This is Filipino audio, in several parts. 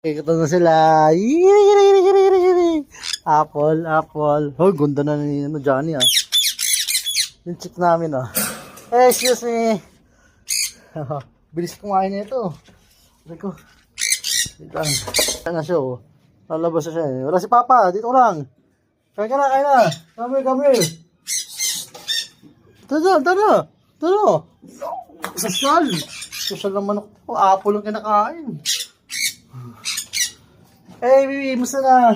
Kikita na sila. Apple, apple. Oh, ganda na ni ano, Johnny ah. Yung chick namin ah. Eh, excuse me. Bilis kumain na ito. Sabi ko. Wait lang. Na siya oh. Lalabas na siya eh. Wala si Papa. Dito lang. Kain ka na, kain na. Come here, come here. Tara, tara. Tara. Social. Social naman ako. Apple ang kinakain. Hey, baby, musta na?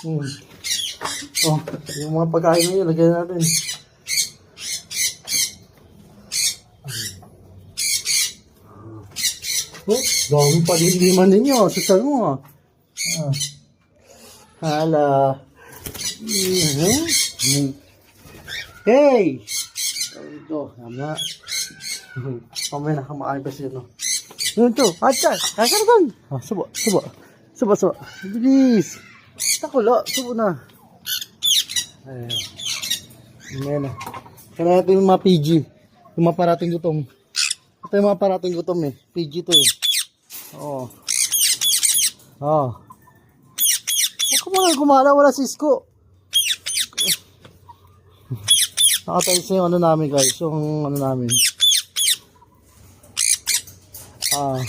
Hmm. Oh, yung mga pagkain ngayon, lagyan natin. Oh, dami pa din liman ninyo. Social mo ah. Ah. Hala. Mhm. Hmm. Hey! Ito, tama. Kamay na kamain pa siya, no? Yun to, atcha, kaya ka na. Ah, subo, subo. Subo, subo. Bilis. Takulo, subo na. Ayun. Ayan na. Kaya natin yung mga PG. Yung mga parating gutom. Ito yung mga parating gutom eh. PG to eh. Oo. Oo. Huwag ka mga gumala, wala Cisco. Nakatayo sa yung ano namin guys, yung ano namin. Ah,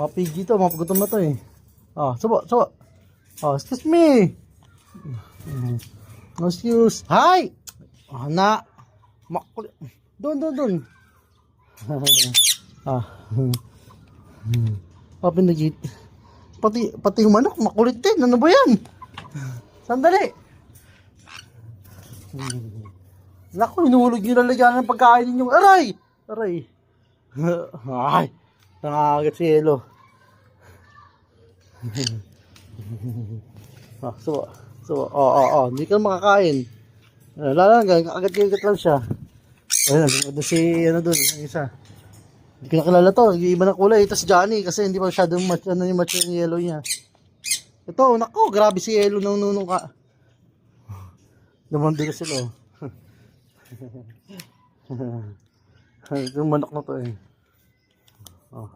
mga PG to, mga gutom na to eh. Ah, subo, subo. Ah, excuse me. Mm. Excuse. Hi! Ah, na. Makuli. Doon, doon, doon. ah. Ah, pinagit. Pati, pati yung manok, makulit din. Ano ba yan? Sandali. Naku, hinuhulog nyo na lagyan ng pagkain ninyo. Aray! Aray. Ay, nangangagat si Elo. ah, so, so, oh, oh, oh, hindi ka makakain. Uh, lala lang, kakagat-kagat lang siya. Ayun, ano si, ano dun, isa. Hindi ko nakilala to, iba na kulay. Si Johnny, kasi hindi pa masyadong match, ano yung match yung yellow niya. Ito, nako, grabe si Elo nung nunong ka. Naman din sila, oh. Ito manok na to eh. Oh.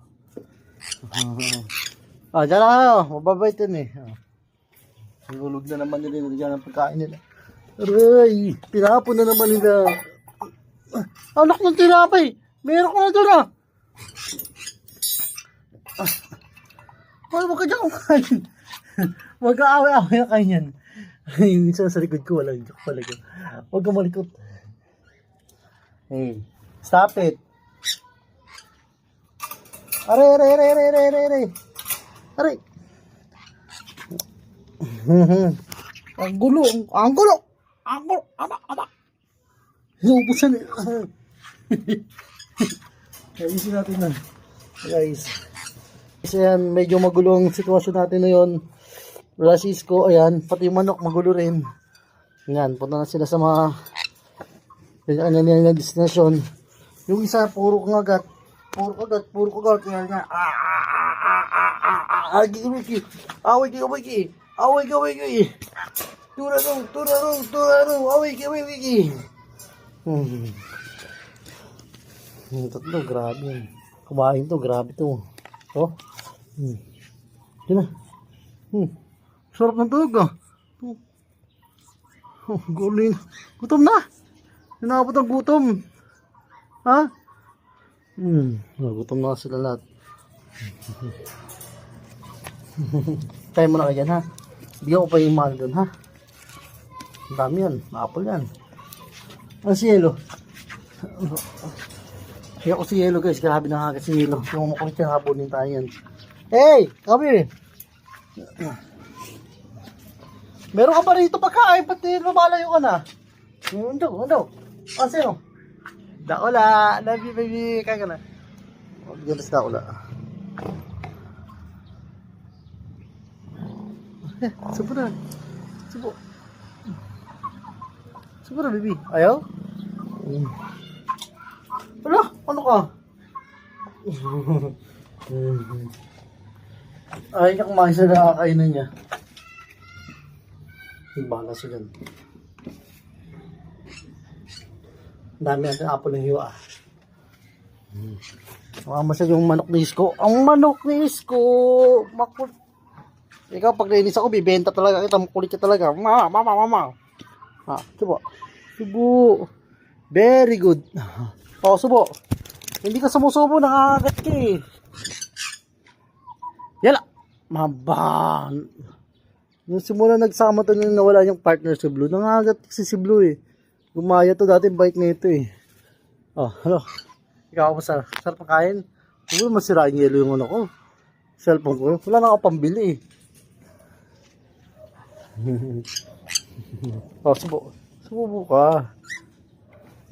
ah, dyan na kayo. Mababait yun eh. Oh. Nagulog na naman nila dyan ang pagkain nila. Aray! Tinapon na naman nila. Ah, anak ng tinapay! Meron ko na doon ah! Ah. Ay, huwag ka dyan kumain. Huwag ka away-away na kayo yan. yung isa sa likod ko, walang joke pala ko. Huwag ka malikot. Hey, stop it. Aray, aray, aray, aray, aray, aray, aray. Ang gulo, ang, gulo. Ang gulo, ama, ama. Inuubusan eh. Ayusin natin na. Guys. Kasi yan, medyo magulo ang sitwasyon natin ngayon. Wala si Isko, ayan, pati manok magulo rin. Yan, punta na sila sa mga kanya niya na destinasyon. Yung isa, puro kagat. Puro kagat, puro kagat. Kaya nga, ah, Away, gigi, away, gigi. Away, gigi, away, gigi. Tura rong, tura rong, tura rong, away, gigi, away, gigi. Hmm. Yung tatlo, grabe yan. Kumain to, grabe to. Oh. Hmm. Yun na. Hmm. Sarap ng tulog ah. Oh. Oh, guling. Gutom na. Hinabot ang gutom. Ha? Hmm. Gutom na sila lahat. Kaya mo na kayo dyan, ha? Bigyan ko pa yung mahal doon, ha? Ang dami yan. Apple yan. Ang si Yelo. Kaya ko si guys. Grabe na hagat si Yelo. Kung makulit yan, habunin tayo yan. Hey! Come here! Meron ka ba rito pagkain? Pati lumalayo ka na. Undo, undo. Ah, sino? Daula. Love you, baby. Kaya ka na. Oh, bigyan sa. Subo na. Subo. Subo na, baby. Ayaw? Mm. Ano ka? Ay, niya kumain sa nakakainan niya. Bahala siya dyan. Dami natin apple ng hiwa. Mm. Mamasag yung manok ni Isko. Ang manok ni Isko! Makul... Ikaw, pag nainis ako, bibenta talaga kita. Makulit ka talaga. Mama, mama, mama. Ha, subo. Subo. Very good. O, subo. Hindi ka sumusubo, nakakagat ka eh. Yala. Maban. Yung simula nagsama to nung nawala yung partner si Blue, nangagat si si Blue eh. Gumaya to dati bike na ito eh. Oh, hello. Ikaw ako sa sarap kain. Uy, masira yung yelo yung ano ko. Cellphone ko. Wala na ako pambili eh. Oh, subo. Sumubo ka.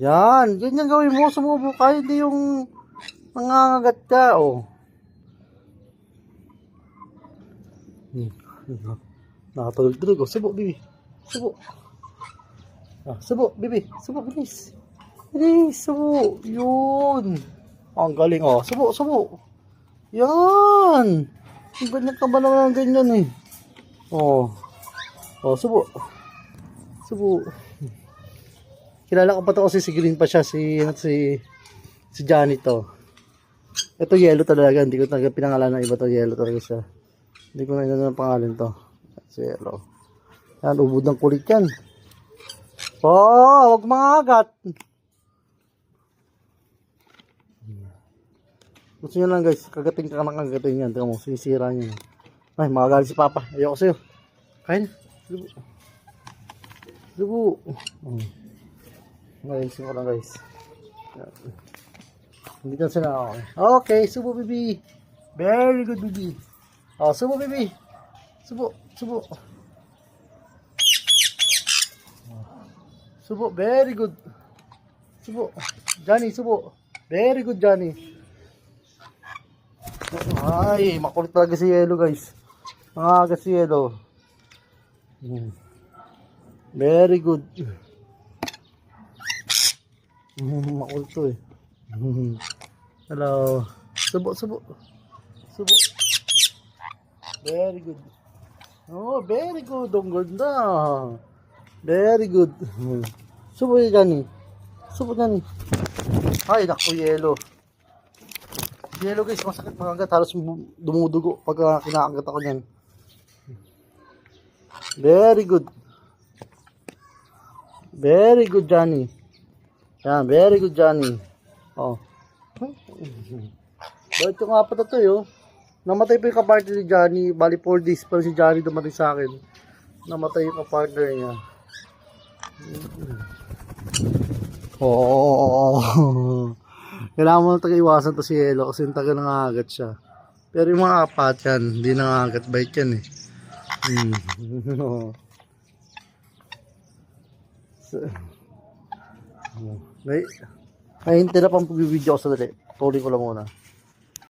Yan. Ganyan gawin mo. Sumubo ka. Hindi yung nangangagat ka. Oh. Nakatulog-tulog. Oh, subo, bibi. Subo. Ah, subo, bibi. Subo, bilis. Bilis, subo. Yun. Ang galing, oh. Subo, subo. Yan. Ang ganyan ka ba naman ganyan eh. Oh. Oh, subo. Subo. Kilala ko pa to kasi si Green pa siya, si, si, si Johnny to. Ito yellow talaga, hindi ko talaga pinangalan ng iba to, yellow talaga siya. Hindi ko na inano ng pangalan to. Si yellow. Yan, ubod ng kulit yan. Oh, wag mga agat. Gusto nyo lang guys, kagating ka ng kagating yan. Tingnan mo, sinisira nyo. Ay, makagalit si Papa. Ayoko sa'yo. Kain. Lubo. Lubo. Hmm. Naisin ko lang guys. Na sila ako. Okay, subo bibi. Very good bibi. Oh, subo bibi. Subo, subo. Subo, very good. Subo. Johnny, subo. Very good, Johnny. Ay, makulit talaga si Yelo, guys. Mga si Yelo. Hmm. Very good. Hmm, makulit to eh. Hmm. Hello. Subo, subo. Subo. Very good. Oh, very good. Ang ganda. Very good. Hmm. Subo yun, Johnny. Subo, Johnny. Ay, naku, yelo. Yelo guys, masakit makagat. Halos dumudugo pag uh, kinakagat ako niyan. Very good. Very good, Johnny. Yan, very good, Johnny. Oh. Bakit ko nga pa ito yun? Namatay pa yung kapartner ni Johnny. Bali 4 days pa si Johnny dumating sa akin. Namatay yung kapartner niya. Oh. Kailangan mo na taga-iwasan to si Elo kasi yung taga nangangagat siya. Pero yung mga apat yan, hindi nangangagat. Bait yan eh. Hmm. So, Ay, ay, hindi na pang pagbibideo ko sa dali. Tuloy ko lang muna.